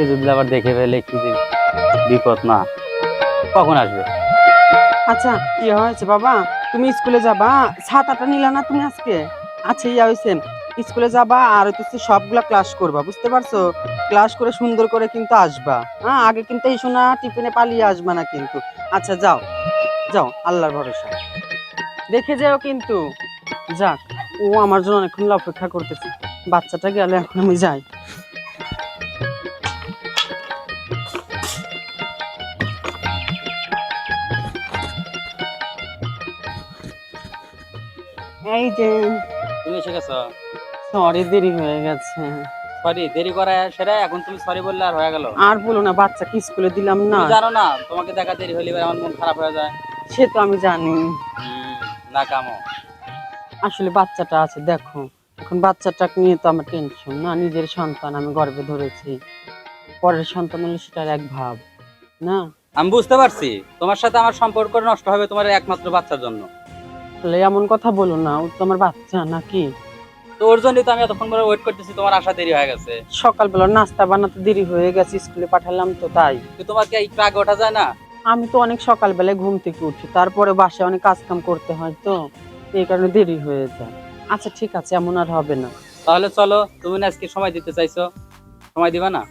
কি যদি আবার দেখে ফেলে কি বিপদ, না। কখন আসবে? আচ্ছা কি হয়েছে বাবা? তুমি স্কুলে যাবা? ছাতাটা নিলা না তুমি আজকে? আচ্ছা ইয়া হয়েছে স্কুলে যাবা আর হচ্ছে সবগুলা ক্লাস করবা, বুঝতে পারছ? ক্লাস করে সুন্দর করে কিন্তু আসবা। হ্যাঁ আগে কিন্তু এই শোনা টিফিনে পালিয়ে আসবা না কিন্তু। আচ্ছা যাও। যাও, আল্লাহর ভরসা। দেখে যাও কিন্তু। যাক, ও আমার জন্য অনেকক্ষণ অপেক্ষা করতেছে। বাচ্চাটা গেলে এখন আমি যাই। এই যে তুমি এসে গেছো? সরি দেরি হয়ে গেছে। সরি দেরি করা সেটা এখন তুমি সরি বললে আর হয়ে গেল। আর বলো না বাচ্চাকে স্কুলে দিলাম না? জানো না তোমাকে দেখা দেরি হলে আমার মন খারাপ হয়ে যায়। সে তো আমি জানি। না কামো। আসলে বাচ্চাটা আছে দেখো। এখন বাচ্চাটাকে নিয়ে তো আমার টেনশন না নিজের সন্তান আমি গর্বে ধরেছি। পরের সন্তান হলে সেটার এক ভাব না? আমি বুঝতে পারছি তোমার সাথে আমার সম্পর্ক নষ্ট হবে তোমার একমাত্র বাচ্চার জন্য। তাহলে এমন কথা বলো না ও তো আমার বাচ্চা নাকি? তো ওর জন্যই তো আমি এতক্ষণ ধরে ওয়েট করতেছি তোমার আসা দেরি হয়ে গেছে। সকালবেলা নাস্তা বানাতে দেরি হয়ে গেছে স্কুলে পাঠালাম তো তাই। তো তোমাকে একটু আগে ওঠা যায় না? আমি তো অনেক সকালবেলায় ঘুম থেকে উঠি তারপরে বাসায় অনেক কাজ কাম করতে হয় তো এই কারণে দেরি হয়ে যায়। আচ্ছা ঠিক আছে এমন আর হবে না। তাহলে চলো তুমি না আজকে সময় দিতে চাইছো? সময় দিবা না?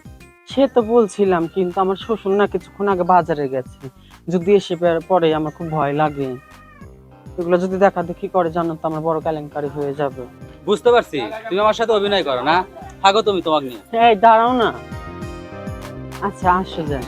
সে তো বলছিলাম কিন্তু আমার শ্বশুর না কিছুক্ষণ আগে বাজারে গেছে। যদি এসে পরে আমার খুব ভয় লাগে। এগুলো যদি দেখা দেখি করে জানো তো আমার বড় কেলেঙ্কারি হয়ে যাবে। বুঝতে পারছি। তুমি আমার সাথে অভিনয় করো না? থাকো তুমি তোমাকে নিয়ে। এই দাঁড়াও না। আচ্ছা আসে যায়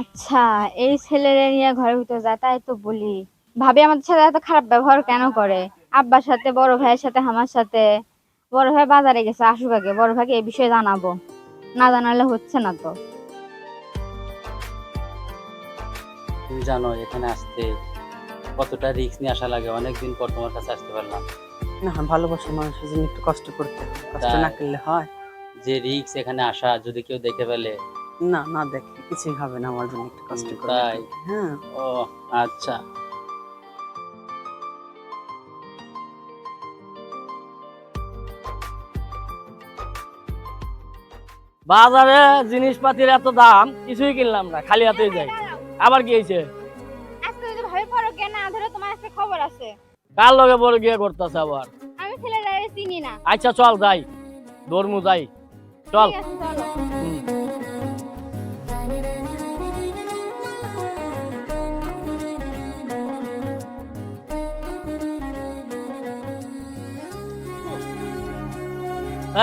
আচ্ছা এই ছেলেরে নিয়ে ঘরের ভিতরে যায় তাই তো বলি। ভাবি আমাদের সাথে এত খারাপ ব্যবহার কেন করে? আব্বার সাথে বড় ভাইয়ের সাথে আমার সাথে। বড় ভাই বাজারে গেছে আসুক আগে বড় ভাইকে এই বিষয়ে জানাব। না জানালে হচ্ছে না তো। তুমি জানো এখানে আসতে কতটা রিস্ক নিয়ে আসা লাগে? অনেকদিন পর তোমার কাছে আসতে পারলাম। না ভালোবাসার মানুষের জন্য একটু কষ্ট করতে হয়। কষ্ট না করলে হয়। যে রিক্স এখানে আসা যদি কেউ দেখে ফেলে? না না দেখি কিছুই হবে না। আমার জন্য একটু কষ্ট হুম, করে তাই। হ্যাঁ। ও আচ্ছা। বাজারে জিনিসপাতির এত দাম কিছুই কিনলাম না খালি হাতেই যাই। আবার কি হয়েছে? আজকে যদি ভাবি পড়ো কেন না ধরে তোমার খবর আছে। কার লগে বড় গিয়ে করতেছে আবার? আমি ছেলেরা চিনি না। আচ্ছা চল যাই। দরমু যাই। চল। ঠিক আছে, চলো। হুম।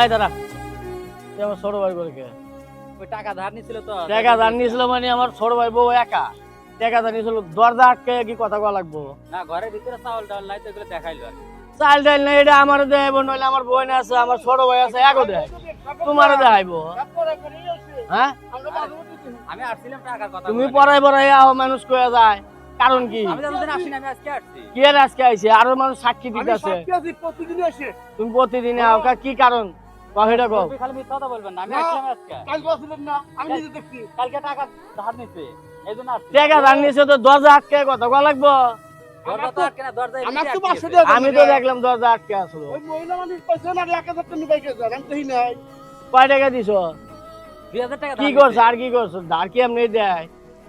এই দাদা আমার ছোট ভাই করে কে? ওই টাকা ধার নিছিল তো। টাকা ধার নিয়েছিল মানে আমার ছোট ভাই বউ একা। টাকা ধার নিয়েছিল দরজা আটকে কি কথা কওয়া লাগবো? না ঘরের ভিতরে চাউল ডাল নাই তো এগুলো দেখাইলো আর। চাল ডাল না এটা আমার নইলে আমার বোন আছে আমার ছোট ভাই আছে এগো দেয় তোমার দেখাইবো। হ্যাঁ? আমি আসছিলাম টাকার কথা তুমি। পড়াই পড়াই আহ মানুষ কয়ে যায়। কারণ কি? কি আর আজকে আইছে? আরও মানুষ সাক্ষী দিতে আছে তুমি প্রতিদিনে আও কি কারণ? খালি মিথ্যা কথা বলবেন না আমি আসলাম আজকে। কালকে টাকা ধার নিছে এই জন্য আসছি। টাকা ধার নিয়েছে তো দরজা আটকে কথা কওয়া লাগবো। দরজা তো না, দরজা আটকে আছে। টাকা আমি তো দেখলাম দরজা আটকে আসলো না টাকা আমি কয় টাকা দিছো? টাকা কি ধার করছ আর কি করছ? ধার কি এমনি দেয়?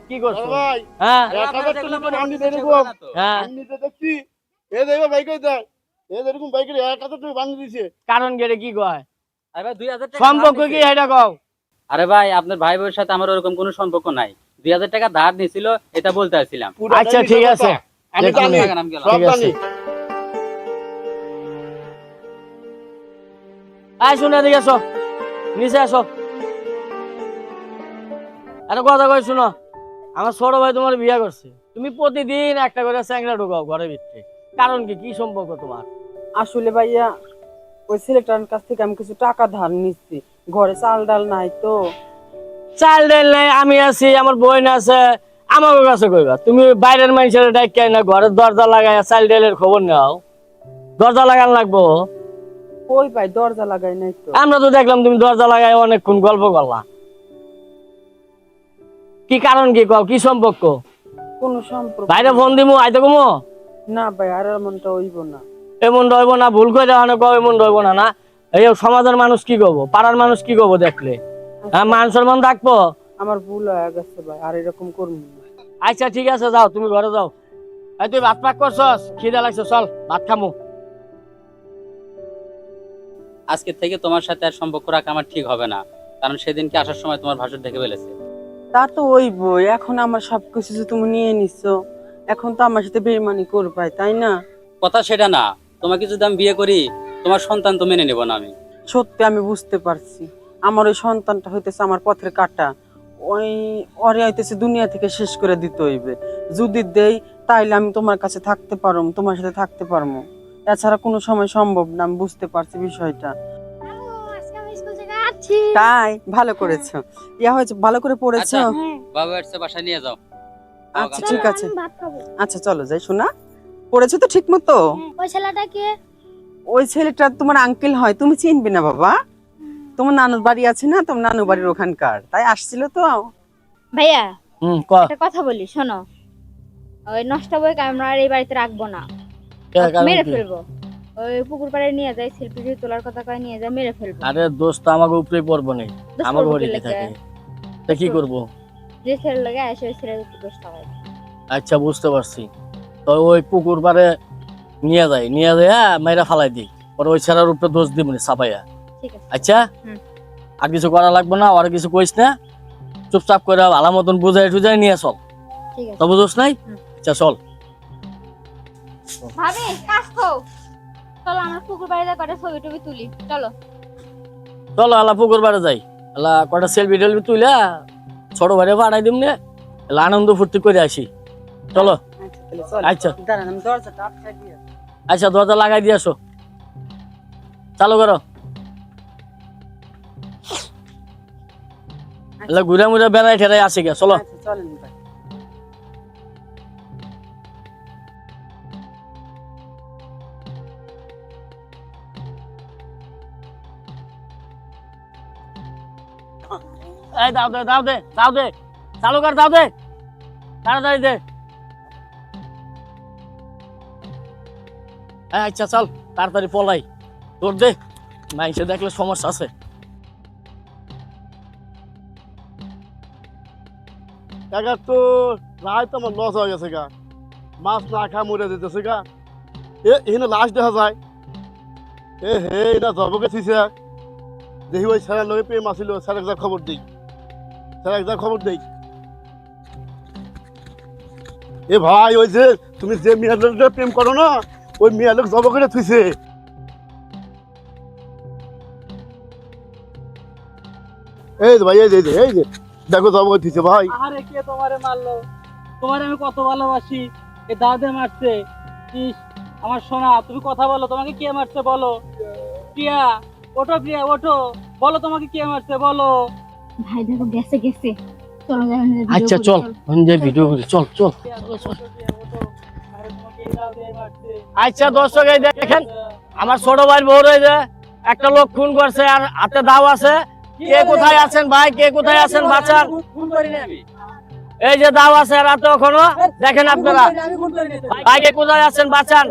কি করছ? ভাই হ্যাঁ। টাকা আমি না। হ্যাঁ। আমি নিজে দেখছি এ দেখবে বাইকে যায় এ এরকম বাইকে এক হাজার টাকা ভাঙি দিছে। কারণ গেলে কি কয়? সম্পর্ক কি এটা কও? আরে ভাই আপনার ভাই বোনের সাথে আমার ওরকম কোনো সম্পর্ক নাই। দুই হাজার টাকা ধার নিছিল এটা বলতে আসছিলাম। আচ্ছা ঠিক কথা। আছে। আমি জানি টাকা নাম গেলাম। সব জানি। আয় শুনে এদিকে এসো নিচে আসো। একটা কথা কই শুনো। আমার ছোট ভাই তোমার বিয়ে করছে। তুমি প্রতিদিন একটা করে স্যাংরা ঢুকাও ঘরের ভিতরে। কারণ কি? কি সম্পর্ক তোমার? আসলে ভাইয়া ওই ছেলেটার কাছ থেকে আমি কিছু টাকা ধার নিচ্ছি। ঘরে চাল ডাল নাই তো। চাল ডাল নাই আমি আছি আমার বোন আছে। আমাকে কাছে কইবা তুমি বাইরের মানুষের ডাইকে না ঘরের দরজা লাগাই চাল ডালের খবর নাও। দরজা লাগান লাগবো? কই ভাই দরজা লাগাই নাই তো। আমরা তো দেখলাম তুমি দরজা লাগাই অনেকক্ষণ গল্প করলা। কি কারণ কি কও কি সম্পর্ক? কোন সম্পর্ক বাইরে ফোন দিমু আইতে কমো? না ভাই আর এমনটা হইব না। এমন রইব না ভুল করে দেওয়া কও এমন রইব না না। এই সমাজের মানুষ কি কব পাড়ার মানুষ কি কব দেখলে? হ্যাঁ মান সম্মান থাকব আমার ভুল হয়ে গেছে ভাই আর এরকম করব আচ্ছা ঠিক আছে যাও তুমি ঘরে যাও। এই তুই ভাত পাক করছস? খিদে লাগছে চল ভাত খামু। আজকে থেকে তোমার সাথে আর সম্পর্ক রাখা আমার ঠিক হবে না কারণ সেদিনকে আসার সময় তোমার ভাষণ দেখে ফেলেছে। তা তো ওই বই এখন আমার সবকিছু যে তুমি নিয়ে নিচ্ছ এখন তো আমার সাথে বেইমানি করবাই তাই না? কথা সেটা না তোমাকে যদি আমি বিয়ে করি তোমার সন্তান তো মেনে নেব না আমি। সত্যি আমি বুঝতে পারছি। আমার ওই সন্তানটা হইতেছে আমার পথের কাটা। ওই ওরে হইতেছে দুনিয়া থেকে শেষ করে দিতে হইবে। যদি দেই তাইলে আমি তোমার কাছে থাকতে পারব তোমার সাথে থাকতে পারব। এছাড়া কোনো সময় সম্ভব না আমি বুঝতে পারছি বিষয়টা। তাই ভালো করেছ। ইয়া হয়েছে ভালো করে পড়েছো? আচ্ছা। বাবা বাসায় নিয়ে যাও। আচ্ছা ঠিক আছে। আচ্ছা চলো যাই শোনা। পড়েছো তো ঠিক মতো ওই ছেলেটা কে? ওই ছেলেটা তোমার আঙ্কেল হয় তুমি চিনবে না বাবা। তোমার নানুর বাড়ি আছে না তোমার নানু বাড়ির ওখানকার। তাই আসছিল তো। ভাইয়া হুম একটা কথা বলি শোনো। ওই নষ্ট বইকে আমরা আর এই বাড়িতে রাখব না। মেরে ফেলব। ওই পুকুর পাড়ে নিয়ে যায় সেলফি তোলার কথা কয় নিয়ে যায় মেরে ফেলব। আরে দোস্ত আমাকে উপরে পড়ব নেই আমার কি থাকে। তা কি করব? যে ছেলে লাগে আসে ওই ছেলের দোষটা হয় আচ্ছা বুঝতে পারছি। তো ওই পুকুর পারে নিয়ে যায় নিয়ে যায় হ্যাঁ মাইরা ফালাই দিই। পরে ওই ছেলের উপরে দোষ দিব না চাপাইয়া আচ্ছা? আর কিছু করা লাগবে না আর কিছু কইস না। চুপচাপ করে ভালো মতন বুঝাই টুজাই নিয়ে চল। ঠিক আছে। তো বুঝোস নাই? আচ্ছা চল। ভাবি চলো আমরা পুকুর বাড়িতে কটা ছবি টবি তুলি। চলো। চলো আলা পুকুর পাড়ে যাই। আলা কটা সেলফি টেলফি তুইলা ছোট ভাইরে দিম নে এলা আনন্দ ফুর্তি করে আসি। চলো। আচ্ছা। আচ্ছা। আচ্ছা দরজা লাগাই দিয়ে আসো। চালু করো। এলা ঘুরে মুড়ে বেড়াই ঠেরাই আসি গে চলো। আচ্ছা চলেন ভাই এই দাও দে দাও দে দাও দে। চালু কর দাও দে। তাড়াতাড়ি দে। আচ্ছা চল, তাড়াতাড়ি পলাই। তোর দে মাইসে দেখলে সমস্যা আছে। কাকা তো রায় তো আমার লস হয়ে গেছে গা। মাছ না খা মরে যেতেছে গা। এখানে লাশ দেখা যায়। এ, হে, এটা জবকে দেখি ওই স্যারের লগে প্রেম আসিল স্যার একবার খবর দিই স্যার একবার খবর দিই এ ভাই, ওই যে তুমি যে লোকটা প্রেম করো না ওই মেয়ের লোক জব করে থুইছে। এই ভাই এই যে এই যে, দেখো জব করে থুইছে ভাই। আরে কে তোমারে মারলো? তোমারে আমি কত ভালোবাসি। এ দাদে মারছে। ইস আমার সোনা তুমি কথা বলো তোমাকে কে মারছে বলো? প্রিয়া ওঠো প্রিয়া ওঠো। বলো তোমাকে কে মারছে বলো। ভাই দেখো গেছে গেছে। চলো যাই আচ্ছা চল যে ভিডিও করি চল চল। আচ্ছা দর্শক, এই দেখেন, আমার ছোট ভাই বউ রয়েছে, একটা লোক খুন করছে আর হাতে দাও আছে। কে কোথায় আছেন ভাই? কে কোথায় আছেন আমি এই যে দাও আছে রাতে ওখানে দেখেন আপনারা। ভাই, কে কোথায় আছেন বাঁচান।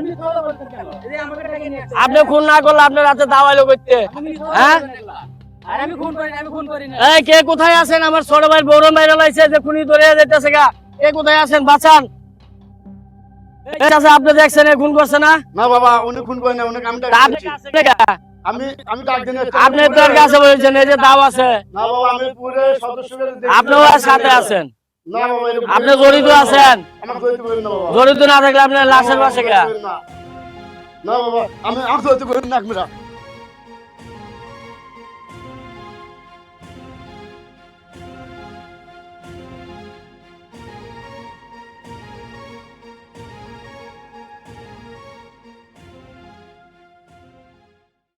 আপনি খুন না করলে আপনার হাতে দাও আইলো করতে হ্যাঁ? এই কে কোথায় আছেন? আমার ছোট ভাই বড় মাইরা লাইছে যে খুনি ধরে যেতেছে গা। কে কোথায় আছেন বাঁচান আছে আপনি দেখছেন খুন করছে না? না বাবা উনি খুন করে না উনি আমি আপনি আমি আমি আপনি তোর কাছে বলেছেন এই যে দাও আছে। না বাবা আমি পুরো সদস্যদের আপনিও সাথে আছেন। না বাবা এরকম- আপনি জড়িত আছেন। জড়িত না বাবা। জড়িত না থাকলে আপনার লাশের পাশে না না বাবা আমি আমি জড়িত করেন না আপনারা